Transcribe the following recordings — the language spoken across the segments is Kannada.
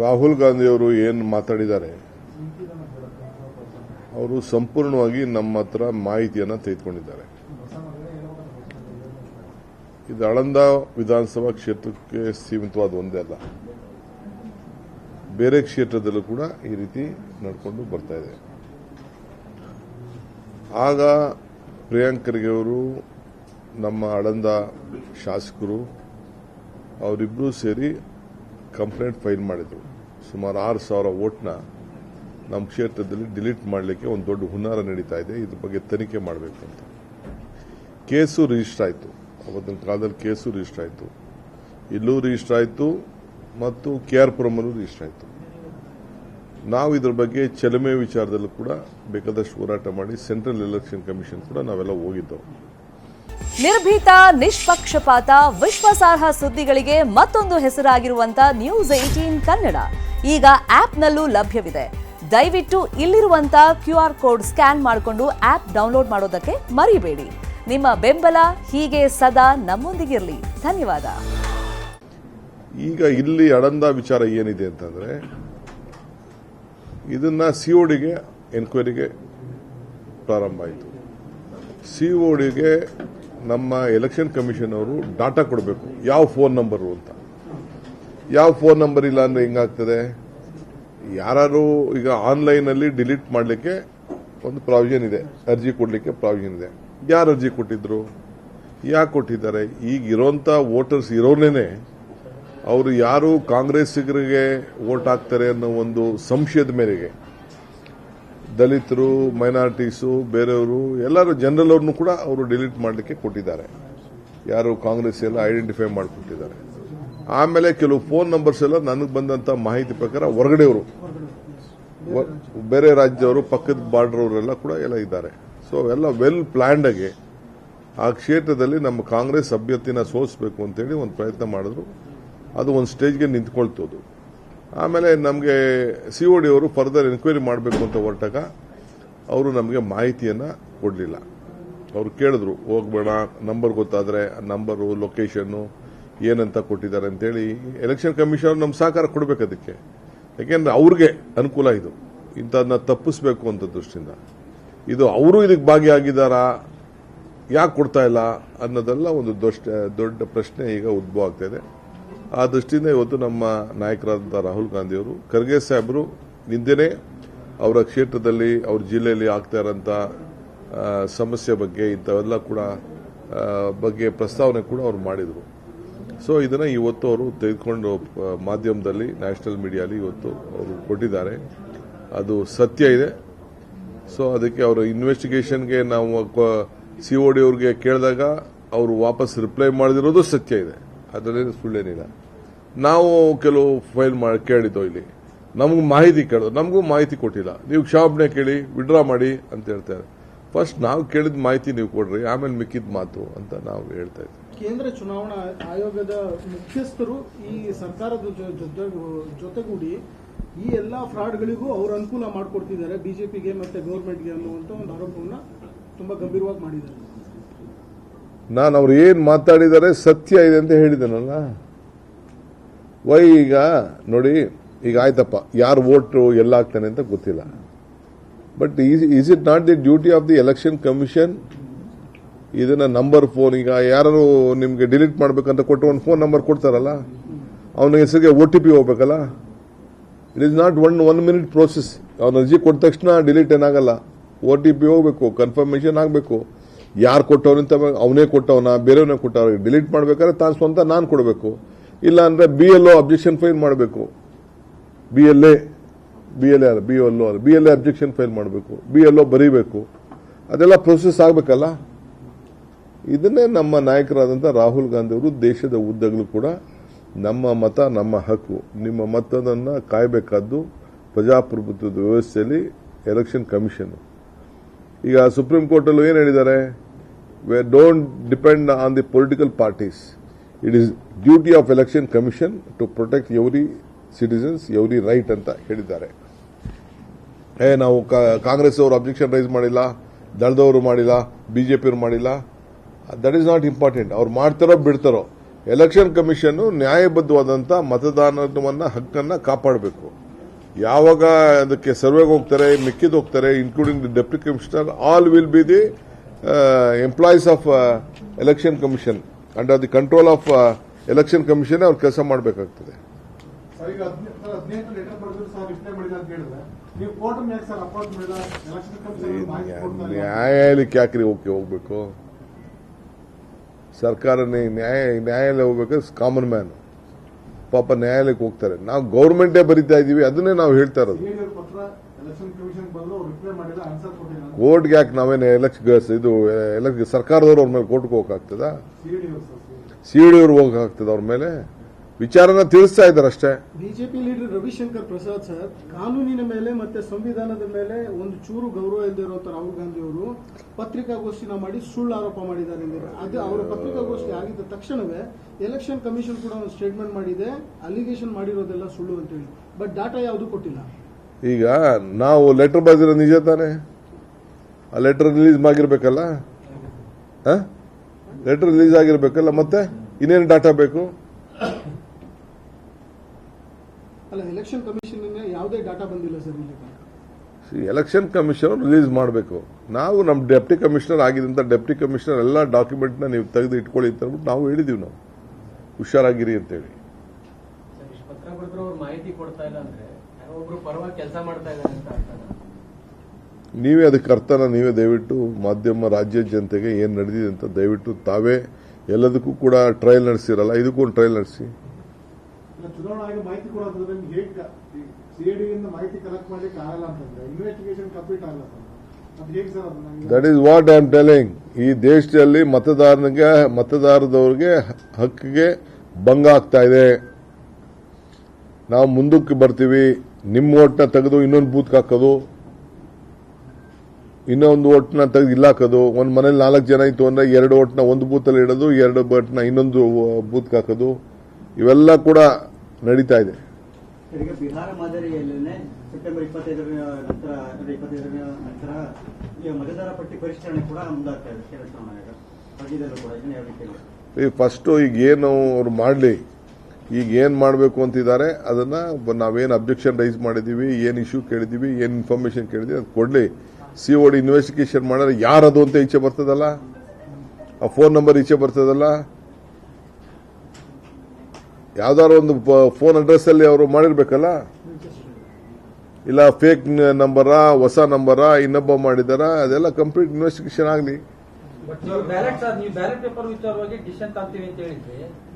ರಾಹುಲ್ ಗಾಂಧಿಯವರು ಏನು ಮಾತಾಡಿದ್ದಾರೆ? ಅವರು ಸಂಪೂರ್ಣವಾಗಿ ನಮ್ಮ ಹತ್ರ ಮಾಹಿತಿಯನ್ನು ತೆಗೆದುಕೊಂಡಿದ್ದಾರೆ. ಇದು ಆಳಂದ ವಿಧಾನಸಭಾ ಕ್ಷೇತ್ರಕ್ಕೆ ಸೀಮಿತವಾದ ಒಂದೇ ಅಲ್ಲ. ಬೇರೆ ಕ್ಷೇತ್ರದಲ್ಲೂ ಕೂಡ ಈ ರೀತಿ ನಡ್ಕೊಂಡು ಬರ್ತಾ ಇದೆ. ಆಗ ಪ್ರಿಯಾಂಕ್ ಖರ್ಗೆ ಅವರು, ನಮ್ಮ ಆಳಂದ ಶಾಸಕರು ಅವರಿಬ್ಬರೂ ಸೇರಿ ಕಂಪ್ಲೇಂಟ್ ಫೈಲ್ ಮಾಡಿದರು. ಸುಮಾರು ಆರು ಸಾವಿರ ಓಟ್ನ ನಮ್ಮ ಕ್ಷೇತ್ರದಲ್ಲಿ ಡಿಲೀಟ್ ಮಾಡಲಿಕ್ಕೆ ಒಂದು ದೊಡ್ಡ ಹುನ್ನಾರ ನಡೀತಾ ಇದೆ. ಇದ್ರ ಬಗ್ಗೆ ತನಿಖೆ ಮಾಡಬೇಕು ಅಂತ. ಕೇಸು ರಿಜಿಸ್ಟರ್ ಆಯಿತು. ಅವತ್ತಿನ ಕಾಲದಲ್ಲಿ ಕೇಸು ರಿಜಿಸ್ಟರ್ ಆಯಿತು. ಇಲ್ಲೂ ರಿಜಿಸ್ಟರ್ ಆಯಿತು ಮತ್ತು ಕೆ ಆರ್ ಪುರಮಲ್ಲೂ ರಿಜಿಸ್ಟರ್ ಆಯಿತು. ನಾವು ಇದ್ರ ಬಗ್ಗೆ ಚಲಮೆ ವಿಚಾರದಲ್ಲೂ ಕೂಡ ಬೇಕಾದಷ್ಟು ಹೋರಾಟ ಮಾಡಿ ಸೆಂಟ್ರಲ್ ಎಲೆಕ್ಷನ್ ಕಮಿಷನ್ ಕೂಡ ನಾವೆಲ್ಲ ಹೋಗಿದ್ದೆವು ನಿರ್ಭೀತ, ನಿಷ್ಪಕ್ಷಪಾತ, ವಿಶ್ವಾಸಾರ್ಹ ಸುದ್ದಿಗಳಿಗೆ ಮತ್ತೊಂದು ಹೆಸರಾಗಿರುವಂತ ನ್ಯೂಸ್ ಏಟೀನ್ ಕನ್ನಡ. ಈಗ ಆಪ್ನಲ್ಲೂ ಲಭ್ಯವಿದೆ. ದಯವಿಟ್ಟು ಇಲ್ಲಿರುವಂತ ಕ್ಯೂ ಆರ್ ಕೋಡ್ ಸ್ಕ್ಯಾನ್ ಮಾಡಿಕೊಂಡು ಆಪ್ ಡೌನ್ಲೋಡ್ ಮಾಡೋದಕ್ಕೆ ಮರಿಬೇಡಿ. ನಿಮ್ಮ ಬೆಂಬಲ ಹೀಗೆ ಸದಾ ನಮ್ಮೊಂದಿಗಿರಲಿ. ಧನ್ಯವಾದ. ಈಗ ಇಲ್ಲಿ ಅಡಂದ ವಿಚಾರ ಏನಿದೆ ಅಂತಂದ್ರೆ, ಇದನ್ನ ಸಿಒಡಿಗೆ ಎನ್ಕ್ವೈರಿಗೆ ಪ್ರಾರಂಭ ಆಯಿತು. ಸಿಒಡಿಗೆ ನಮ್ಮ ಎಲೆಕ್ಷನ್ ಕಮಿಷನ್ ಅವರು ಡಾಟಾ ಕೊಡಬೇಕು. ಯಾವ ಫೋನ್ ನಂಬರು ಅಂತ. ಯಾವ ಫೋನ್ ನಂಬರ್ ಇಲ್ಲ ಅಂದ್ರೆ ಹೆಂಗಾಗ್ತದೆ? ಯಾರು ಈಗ ಆನ್ಲೈನ್ ಅಲ್ಲಿ ಡಿಲೀಟ್ ಮಾಡಲಿಕ್ಕೆ ಒಂದು ಪ್ರಾವಿಷನ್ ಇದೆ. ಅರ್ಜಿ ಕೊಡಲಿಕ್ಕೆ ಪ್ರಾವಿಷನ್ ಇದೆ. ಯಾರು ಅರ್ಜಿ ಕೊಟ್ಟಿದ್ರು? ಯಾಕೆ ಕೊಟ್ಟಿದ್ದಾರೆ? ಈಗ ವೋಟರ್ಸ್ ಇರೋನೇನೆ ಅವರು ಯಾರು ಕಾಂಗ್ರೆಸ್ಸಿಗರಿಗೆ ವೋಟ್ ಹಾಕ್ತಾರೆ ಅನ್ನೋ ಒಂದು ಸಂಶಯದ ಮೇರೆಗೆ ದಲಿತರು ಮೈನಾರಿಟೀಸು ಬೇರೆಯವರು, ಎಲ್ಲರೂ ಜನರಲ್ ಅವ್ರನ್ನೂ ಕೂಡ ಅವರು ಡಿಲೀಟ್ ಮಾಡಲಿಕ್ಕೆ ಕೊಟ್ಟಿದ್ದಾರೆ. ಯಾರು ಕಾಂಗ್ರೆಸ್ ಎಲ್ಲ ಐಡೆಂಟಿಫೈ ಮಾಡಿಕೊಟ್ಟಿದ್ದಾರೆ. ಆಮೇಲೆ ಕೆಲವು ಫೋನ್ ನಂಬರ್ಸ್ ಎಲ್ಲ ನನಗೆ ಬಂದಂತ ಮಾಹಿತಿ ಪ್ರಕಾರ ಹೊರಗಡೆಯವರು, ಬೇರೆ ರಾಜ್ಯವರು ಪಕ್ಕದ ಬಾರ್ಡರ್ ಅವರೆಲ್ಲ ಕೂಡ ಎಲ್ಲ ಇದ್ದಾರೆ. ಸೊ ಎಲ್ಲ ವೆಲ್ ಪ್ಲಾನ್ಡ್ ಆಗಿ ಆ ಕ್ಷೇತ್ರದಲ್ಲಿ ನಮ್ಮ ಕಾಂಗ್ರೆಸ್ ಅಭ್ಯರ್ಥಿನ ಸೋಲಿಸಬೇಕು ಅಂತೇಳಿ ಒಂದು ಪ್ರಯತ್ನ ಮಾಡಿದ್ರು. ಅದು ಒಂದು ಸ್ಟೇಜ್ಗೆ ನಿಂತ್ಕೊಳ್ತೋದು ಆಮೇಲೆ ನಮಗೆ ಸಿ ಒ ಡಿ ಅವರು ಫರ್ದರ್ ಎನ್ಕ್ವೈರಿ ಮಾಡಬೇಕು ಅಂತ ಹೊರಟಾಗ ಅವರು ನಮಗೆ ಮಾಹಿತಿಯನ್ನು ಕೊಡಲಿಲ್ಲ. ಅವರು ಕೇಳಿದ್ರು, ಹೋಗ್ಬೇಡ ನಂಬರ್ ಗೊತ್ತಾದರೆ ನಂಬರು ಲೊಕೇಶನ್ನು ಏನಂತ ಕೊಟ್ಟಿದ್ದಾರೆ ಅಂತೇಳಿ ಎಲೆಕ್ಷನ್ ಕಮಿಷನ್ ನಮ್ಮ ಸಹಕಾರ ಕೊಡಬೇಕು ಅದಕ್ಕೆ. ಯಾಕೆಂದ್ರೆ ಅವ್ರಿಗೆ ಅನುಕೂಲ ಇದು. ಇಂಥದನ್ನ ತಪ್ಪಿಸ್ಬೇಕು ಅಂತ ದೃಷ್ಟಿಯಿಂದ. ಇದು ಅವರು ಇದಕ್ಕೆ ಭಾಗಿಯಾಗಿದ್ದಾರಾ, ಯಾಕೆ ಕೊಡ್ತಾ ಇಲ್ಲ ಅನ್ನೋದೆಲ್ಲ ಒಂದು ದೊಡ್ಡ ದೊಡ್ಡ ಪ್ರಶ್ನೆ ಈಗ ಉದ್ಭವ ಆಗ್ತಾ ಇದೆ. ಆ ದೃಷ್ಟಿಯಿಂದ ಇವತ್ತು ನಮ್ಮ ನಾಯಕರಾದಂಥ ರಾಹುಲ್ ಗಾಂಧಿ ಅವರು ಖರ್ಗೆ ಸಾಹೇಬರು ನಿಂದೆನೆ ಅವರ ಕ್ಷೇತ್ರದಲ್ಲಿ, ಅವ್ರ ಜಿಲ್ಲೆಯಲ್ಲಿ ಆಗ್ತಾ ಇರೋಂಥ ಸಮಸ್ಯೆ ಬಗ್ಗೆ, ಇಂಥವೆಲ್ಲ ಕೂಡ ಬಗ್ಗೆ ಪ್ರಸ್ತಾವನೆ ಕೂಡ ಅವರು ಮಾಡಿದರು. ಸೊ ಇದನ್ನ ಇವತ್ತು ಅವರು ತೆಗೆದುಕೊಂಡು ಮಾಧ್ಯಮದಲ್ಲಿ, ನ್ಯಾಷನಲ್ ಮೀಡಿಯಾಲಿ ಇವತ್ತು ಅವರು ಕೊಟ್ಟಿದ್ದಾರೆ. ಅದು ಸತ್ಯ ಇದೆ. ಸೊ ಅದಕ್ಕೆ ಅವರ ಇನ್ವೆಸ್ಟಿಗೇಷನ್ಗೆ ನಾವು ಸಿ ಡಿ ಅವ್ರಿಗೆ ಕೇಳಿದಾಗ, ಅವರು ವಾಪಸ್ ರಿಪ್ಲೈ ಮಾಡದಿರೋದು ಸತ್ಯ ಇದೆ. ಅದರಲ್ಲಿ ಸುಳ್ಳೇನಿಲ್ಲ ನಾವು ಕೆಲವು ಫೈಲ್ ಮಾಡಿ ಕೇಳಿದ್ದೋ ಇಲ್ಲಿ. ನಮಗೂ ಮಾಹಿತಿ ಕೇಳೋದು, ನಮಗೂ ಮಾಹಿತಿ ಕೊಟ್ಟಿಲ್ಲ. ನೀವು ಕ್ಷಮಾಪಣೆ ಕೇಳಿ ವಿಡ್ರಾ ಮಾಡಿ ಅಂತ ಹೇಳ್ತಾರೆ. ಫಸ್ಟ್ ನಾವು ಕೇಳಿದ ಮಾಹಿತಿ ನೀವು ಕೊಡ್ರಿ, ಆಮೇಲೆ ಮಿಕ್ಕಿದ ಮಾತು ಅಂತ ನಾವು ಹೇಳ್ತಾ ಇದ್ದೀವಿ ಕೇಂದ್ರ ಚುನಾವಣಾ ಆಯೋಗದ ಮುಖ್ಯಸ್ಥರು ಈ ಸರ್ಕಾರದ ಜೊತೆಗೂಡಿ ಈ ಎಲ್ಲಾ ಫ್ರಾಡ್ಗಳಿಗೂ ಅವರು ಅನುಕೂಲ ಮಾಡಿಕೊಡ್ತಿದ್ದಾರೆ. ಬಿಜೆಪಿಗೆ ಮತ್ತೆ ಗೌರ್ಮೆಂಟ್ಗೆ ಅನ್ನುವಂತ ಒಂದು ಆರೋಪವನ್ನು ತುಂಬಾ ಗಂಭೀರವಾಗಿ ಮಾಡಿದ್ದಾರೆ. ನಾನು ಅವ್ರು ಏನು ಮಾತಾಡಿದ್ದಾರೆ ಸತ್ಯ ಇದೆ ಅಂತ ಹೇಳಿದನಲ್ಲ? ವೈ ಈಗ, ನೋಡಿ, ಈಗ ಆಯ್ತಪ್ಪ, ಯಾರು ಓಟು ಎಲ್ಲ ಆಗ್ತಾನೆ ಅಂತ ಗೊತ್ತಿಲ್ಲ. But is it not the duty of the election commission ಇದನ್ನ ನಂಬರ್ ಫೋನ್ ಈಗ ಯಾರು ನಿಮಗೆ ಡಿಲೀಟ್ ಮಾಡ್ಬೇಕಂತ ಕೊಟ್ಟು ಒಂದು ಫೋನ್ ನಂಬರ್ ಕೊಡ್ತಾರಲ್ಲ? ಅವನ ಹೆಸರಿಗೆ ಒ ಟಿ ಪಿ ಹೋಗ್ಬೇಕಲ್ಲ? It is not one one minute process ಅವ್ನ ಅರ್ಜಿ ಕೊಟ್ಟ ತಕ್ಷಣ ಡಿಲೀಟ್ ಏನಾಗಲ್ಲ. ಒ ಟಿ ಪಿ ಹೋಗ್ಬೇಕು ಕನ್ಫರ್ಮೇಶನ್ ಆಗಬೇಕು. ಯಾರು ಕೊಟ್ಟವನಂತ ಅವನೇ ಕೊಟ್ಟವನ? ಬೇರೆಯವನೇ ಕೊಟ್ಟವ್ರಿಗೆ ಡಿಲೀಟ್ ಮಾಡಬೇಕಾದ್ರೆ ತಾನು ಸ್ವಂತ ನಾನು ಕೊಡಬೇಕು. ಇಲ್ಲ ಅಂದರೆ B L O objection file ಮಾಡಬೇಕು. B L A B L A ಅಲ್ಲ ಬಿ ಎಲ್ ಒ ಅಲ್ಲ. B L A objection file ಮಾಡಬೇಕು. ಬಿ ಎಲ್ ಒ ಬರೀಬೇಕು. ಅದೆಲ್ಲ ಪ್ರೊಸೆಸ್ ಆಗಬೇಕಲ್ಲ? ಇದನ್ನೇ ನಮ್ಮ ನಾಯಕರಾದಂಥ ರಾಹುಲ್ ಗಾಂಧಿ ಅವರು ದೇಶದ ಉದ್ದಗಳು ಕೂಡ ನಮ್ಮ ಮತ, ನಮ್ಮ ಹಕ್ಕು. ನಿಮ್ಮ ಮತದನ್ನು ಕಾಯಬೇಕಾದ್ದು ಪ್ರಜಾಪ್ರಭುತ್ವದ ವ್ಯವಸ್ಥೆಯಲ್ಲಿ ಎಲೆಕ್ಷನ್ ಕಮಿಷನ್ ಈಗ ಸುಪ್ರೀಂ ಕೋರ್ಟಲ್ಲೂ ಏನು ಹೇಳಿದ್ದಾರೆ? We don't depend on the political parties it is duty of election commission to protect every citizens every right ಅಂತ ಹೇಳಿದ್ದಾರೆ. ಏ, ನಾವು ಕಾಂಗ್ರೆಸ್ ಅವರು ಅಬ್ಜೆಕ್ಷನ್ ರೈಸ್ ಮಾಡಿಲ್ಲ, ದಳದವರು ಮಾಡಿಲ್ಲ, ಬಿಜೆಪಿಯವರು ಮಾಡಿಲ್ಲ. ದಟ್ ಈಸ್ ನಾಟ್ ಇಂಪಾರ್ಟೆಂಟ್ ಅವ್ರು ಮಾಡ್ತಾರೋ ಬಿಡ್ತಾರೋ. ಎಲೆಕ್ಷನ್ ಕಮಿಷನ್ ನ್ಯಾಯಬದ್ಧವಾದಂಥ ಮತದಾನವನ್ನು, ಹಕ್ಕನ್ನು ಕಾಪಾಡಬೇಕು. ಯಾವಾಗ ಅದಕ್ಕೆ ಸರ್ವೆಗೆ ಹೋಗ್ತಾರೆ ಮಿಕ್ಕಿದ್ ಹೋಗ್ತಾರೆ including the deputy commissioner all will be the employees of election commission under the control of election commission ಅವ್ರು ಕೆಲಸ ಮಾಡಬೇಕಾಗ್ತದೆ. ನ್ಯಾಯಾಲಯಕ್ಕೆ ಯಾಕ್ರಿ ಓಕೆ ಹೋಗ್ಬೇಕು? ಸರ್ಕಾರ ನ್ಯಾಯ ನ್ಯಾಯಾಲಯ ಹೋಗ್ಬೇಕಾದ್ರೆ ಕಾಮನ್ ಮ್ಯಾನ್ ಪಾಪ ನ್ಯಾಯಾಲಯಕ್ಕೆ ಹೋಗ್ತಾರೆ. ನಾವು ಗೌರ್ಮೆಂಟೇ ಬರಿತಾ ಇದೀವಿ ಅದನ್ನೇ ನಾವು ಹೇಳ್ತಾ ಇರೋದು ಸಿಐಡಿ ಪತ್ರ ಎಲೆಕ್ಷನ್ ಕಮಿಷನ್ ಬಂದು ಅವ್ರು ರಿಪ್ಲೈ ಮಾಡಿಲ್ಲ ಆನ್ಸರ್ ಕೊಟ್ಟಿಲ್ಲ ಕೋರ್ಟ್ಗೆ ಯಾಕೆ ನಾವೇನು ಎಲೆಕ್ಷನ್ ಇದು ಎಲೆಕ್ಷನ್ ಸರ್ಕಾರದವ್ರು ಅವ್ರ ಮೇಲೆ ಕೋರ್ಟ್ಗೆ ಹೋಗಕ್ಕಾಗ್ತದ ಸಿ ಡಿ ಅವ್ರು ಹೋಗಕ್ಕಾಗ್ತದ ಅವ್ರ ಮೇಲೆ? ವಿಚಾರನ ತಿಳಿಸ್ತಾ ಇದ್ದಾರೆ ಅಷ್ಟೇ. BJP leader Ravishankar Prasad sir ಕಾನೂನಿನ ಮೇಲೆ ಮತ್ತೆ ಸಂವಿಧಾನದ ಮೇಲೆ ಒಂದು ಚೂರು ಗೌರವ ಇಲ್ಲದೆ ಇರೋ ರಾಹುಲ್ ಗಾಂಧಿ ಅವರು ಪತ್ರಿಕಾಗೋಷ್ಠಿನ ಮಾಡಿ ಸುಳ್ಳು ಆರೋಪ ಮಾಡಿದ್ದಾರೆ. ಅದು ಅವರ ಪತ್ರಿಕಾಗೋಷ್ಠಿ ಆಗಿದ್ದ ತಕ್ಷಣವೇ ಎಲೆಕ್ಷನ್ ಕಮಿಷನ್ ಕೂಡ ಒಂದು ಸ್ಟೇಟ್ಮೆಂಟ್ ಮಾಡಿದೆ. ಅಲಿಗೇಷನ್ ಮಾಡಿರೋದೆಲ್ಲ ಸುಳ್ಳು ಅಂತ ಹೇಳಿ ಬಟ್ ಡಾಟಾ ಯಾವುದು ಕೊಟ್ಟಿಲ್ಲ. ಈಗ ನಾವು ಲೆಟರ್ ಬರೆದಿರೋ ನಿಜ ತಾನೆ? ಆ ಲೆಟರ್ ರಿಲೀಸ್ ಆಗಿರ್ಬೇಕಲ್ಲ? ಲೆಟರ್ ರಿಲೀಸ್ ಆಗಿರ್ಬೇಕಲ್ಲ ಮತ್ತೆ? ಇನ್ನೇನು ಡಾಟಾ ಬೇಕು? ಅಲ್ಲ ಎಲೆಕ್ಷನ್ ಕಮಿಷನ್ ಯಾವುದೇ ಡಾಟಾ ಬಂದಿಲ್ಲ ಸರ್ ಇಲ್ಲಿ ತನಕ. ಎಲೆಕ್ಷನ್ ಕಮಿಷನರ್ ರಿಲೀಸ್ ಮಾಡಬೇಕು. ನಾವು ನಮ್ಮ ಡೆಪ್ಟಿ ಕಮಿಷನರ್ ಆಗಿದಂತ ಡೆಪ್ಟಿ ಕಮಿಷನರ್ ಎಲ್ಲ ಡಾಕ್ಯುಮೆಂಟ್ನ ನೀವು ತೆಗೆದು ಇಟ್ಕೊಳ್ಳಿ ಅಂತ ಹೇಳ್ಬಿಟ್ಟು ನಾವು ಹೇಳಿದೀವಿ ನಾವು. ಹುಷಾರಾಗಿರಿ ಅಂತೇಳಿ. ಸರ್, ಇಷ್ಟು ಪತ್ರ ಬರೆದ್ರು ಅವ್ರು ಮಾಹಿತಿ ಕೊಡ್ತಾ ಇಲ್ಲ ಅಂದ್ರೆ ಯಾರೋ ಒಬ್ರು ಪರವಾಗಿ ಕೆಲಸ ಮಾಡ್ತಾ ಇದ್ದಾರೆ ಅಂತ? ನೀವೇ ಅದಕ್ಕೆ ಅರ್ಥನ ನೀವೇ ದಯವಿಟ್ಟು ಮಾಧ್ಯಮ ರಾಜ್ಯ ಜನತೆಗೆ ಏನು ನಡೆದಿದೆ ಅಂತ ದಯವಿಟ್ಟು ತಾವೇ ಎಲ್ಲದಕ್ಕೂ ಕೂಡ ಟ್ರಯಲ್ ನಡೆಸಿರಲ್ಲ ಇದಕ್ಕೂ ಒಂದು ಟ್ರಯಲ್ ನಡೆಸಿ. That is what I am telling ಈ ದೇಶದಲ್ಲಿ ಮತದಾರನಿಗೆ ಮತದಾರದವ್ರಿಗೆ ಹಕ್ಕಿಗೆ ಭಂಗ ಆಗ್ತಾ ಇದೆ. ನಾವು ಮುಂದಕ್ಕೆ ಬರ್ತೀವಿ ನಿಮ್ಮ ಓಟ್ನ ತೆಗೆದು ಇನ್ನೊಂದು ಬೂತ್ಗೆ ಹಾಕೋದು. ಇನ್ನೊಂದು ಓಟ್ನ ತೆಗೆದು ಇಲ್ಲ ಹಾಕೋದು. ಒಂದು ಮನೇಲಿ ನಾಲ್ಕು ಜನ ಇತ್ತು ಅಂದ್ರೆ ಎರಡು ಓಟ್ನ ಒಂದು ಬೂತಲ್ಲಿ ಇಡೋದು ಎರಡು ಬಟ್ನ ಇನ್ನೊಂದು ಬೂತ್ ಹಾಕೋದು. ಇವೆಲ್ಲ ಕೂಡ ನಡೀತಾ ಇದೆ. ಈಗ ಬಿಹಾರ ಮಾದರಿಯಲ್ಲೇ ಸೆಪ್ಟೆಂಬರ್ ಇಪ್ಪತ್ತೈದರ ನಂತರ ಅಂದ್ರೆ ಇಪ್ಪತ್ತೈದರ ನಂತರ ಈ ಮತದಾರ ಪಟ್ಟಿ ಪರಿಷ್ಕರಣೆ ಕೂಡ ಮುಂದಾಗ್ತಾ ಇದೆ ಕೇಂದ್ರ ಚುನಾವಣಾ ಆಯೋಗ ಕೂಡ ಇದನ್ನ ಯಾವ ರೀತಿ ಫಸ್ಟ್ ಈಗ ಏನು ಅವ್ರು ಮಾಡಲಿ. ಈಗ ಏನ್ ಮಾಡಬೇಕು ಅಂತಿದ್ದಾರೆ ಅದನ್ನ ನಾವೇನು ನಾವೇನ್ ಅಬ್ಜೆಕ್ಷನ್ ರೈಸ್ ಮಾಡಿದೀವಿ ಏನ್ ಇಶ್ಯೂ ಕೇಳಿದೀವಿ ಏನ್ ಇನ್ಫಾರ್ಮೇಶನ್ ಕೇಳಿದೀವಿ ಅದು ಕೊಡ್ಲಿ. ಸಿ ಓಡಿ ಇನ್ವೆಸ್ಟಿಗೇಷನ್ ಮಾಡಿದ್ರೆ ಯಾರದು ಅಂತ ಈಚೆ ಬರ್ತದಲ್ಲ? ಆ ಫೋನ್ ನಂಬರ್ ಈಚೆ ಬರ್ತದಲ್ಲ? ಯಾವ್ದಾದ್ರು ಒಂದು ಫೋನ್ ಅಡ್ರೆಸ್ ಅಲ್ಲಿ ಅವರು ಮಾಡಿರ್ಬೇಕಲ್ಲ? ಇಲ್ಲ ಫೇಕ್ ನಂಬರಾ ಹೊಸ ನಂಬರಾ ಇನ್ನೊಬ್ಬ ಮಾಡಿದಾರ? ಅದೆಲ್ಲ ಕಂಪ್ಲೀಟ್ ಇನ್ವೆಸ್ಟಿಗೇಷನ್ ಆಗಲಿ.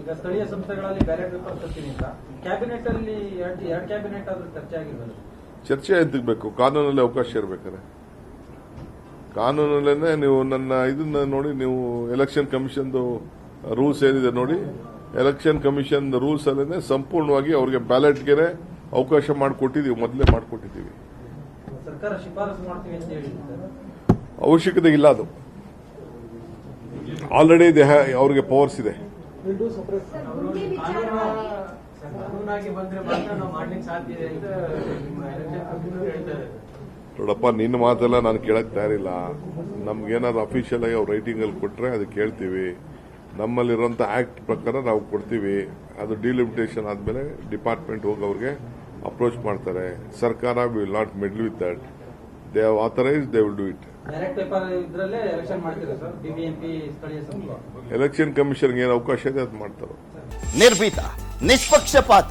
ಈಗ ಸ್ಥಳೀಯ ಸಂಸ್ಥೆಗಳಲ್ಲಿ ಬ್ಯಾಲೆಟ್ ಪೇಪರ್ ಕ್ಯಾಬಿನೆಟ್ ಅಲ್ಲಿ ಎರಡು ಕ್ಯಾಬಿನೆಟ್ ಆದ್ರೂ ಚರ್ಚೆ ಆಗಿರ್ಬೋದು ಚರ್ಚೆ ಎದ್ದಬೇಕು ಕಾನೂನಲ್ಲಿ ಅವಕಾಶ ಇರ್ಬೇಕಾರೆ ಕಾನೂನಲ್ಲೇ ನೀವು ನನ್ನ ಇದನ್ನ ನೋಡಿ ನೀವು ಎಲೆಕ್ಷನ್ ಕಮಿಷನ್ದು ರೂಲ್ಸ್ ಏನಿದೆ ನೋಡಿ ಎಲೆಕ್ಷನ್ ಕಮಿಷನ್ ರೂಲ್ಸ್ ಅಲ್ಲೇ ಸಂಪೂರ್ಣವಾಗಿ ಅವ್ರಿಗೆ ಬ್ಯಾಲೆಟ್ಗೆ ಅವಕಾಶ ಮಾಡಿಕೊಟ್ಟಿದ್ದೀವಿ ಮೊದಲೇ ಮಾಡಿಕೊಟ್ಟಿದ್ದೀವಿ ಸರ್ಕಾರ ಶಿಫಾರಸು ಮಾಡ್ತೀವಿ ಅಂತ ಹೇಳಿದ್ರು. ಸರ್ ಅವಶ್ಯಕತೆ ಇಲ್ಲ ಅದು. ಆಲ್ರೆಡಿ ದೇಹ ಅವರಿಗೆ ಪವರ್ಸ್ ಇದೆ. ಅವರು ಕಾನೂನಾಗಿ ಬಂದ್ರೆ ಮಾತ್ರ ನಾವು ಮಾಡ್ಲಿಕ್ಕೆ ಸಾಧ್ಯ ಇದೆ ಅಂತ ನಿಮ್ಮ ಎಲೆಕ್ಷನ್ ಕಮಿಷನರ್ ಹೇಳ್ತಾರೆ ನೋಡಪ್ಪ ನಿನ್ನ ಮಾತೆಲ್ಲ ನಾನು ಕೇಳಕ್ ತಯಾರಿಲ್ಲ ನಮ್ಗೇನಾದ್ರು ಅಫಿಷಿಯಲ್ ಆಗಿ ಅವ್ರು ರೈಟಿಂಗ್ ಅಲ್ಲಿ ಕೊಟ್ರೆ ಅದು ಕೇಳ್ತೀವಿ. ನಮ್ಮಲ್ಲಿರುವಂತ ಆಕ್ಟ್ ಪ್ರಕಾರ ನಾವು ಕೊಡ್ತೀವಿ. ಅದು ಡಿಲಿಮಿಟೇಷನ್ ಆದ್ಮೇಲೆ ಡಿಪಾರ್ಟ್ಮೆಂಟ್ ಹೋಗಿ ಅವ್ರಿಗೆ ಅಪ್ರೋಚ್ ಮಾಡ್ತಾರೆ. ಸರ್ಕಾರ will not middle with that they have authorise they will do it ballot paper ಇದ್ರಲ್ಲೇ ಎಲೆಕ್ಷನ್ ಮಾಡ್ತೀರಾ ಸರ್ ಬಿಬಿಎಂಪಿ ಸ್ಥಳೀಯ ಸಂಸ್ಥೆ ಎಲೆಕ್ಷನ್ ಕಮಿಷನ್ಗೆ ಏನು ಅವಕಾಶ ಇದೆ ಅದು ಮಾಡ್ತಾರೆ. ನಿರ್ಭೀತ ನಿಷ್ಪಕ್ಷಪಾತ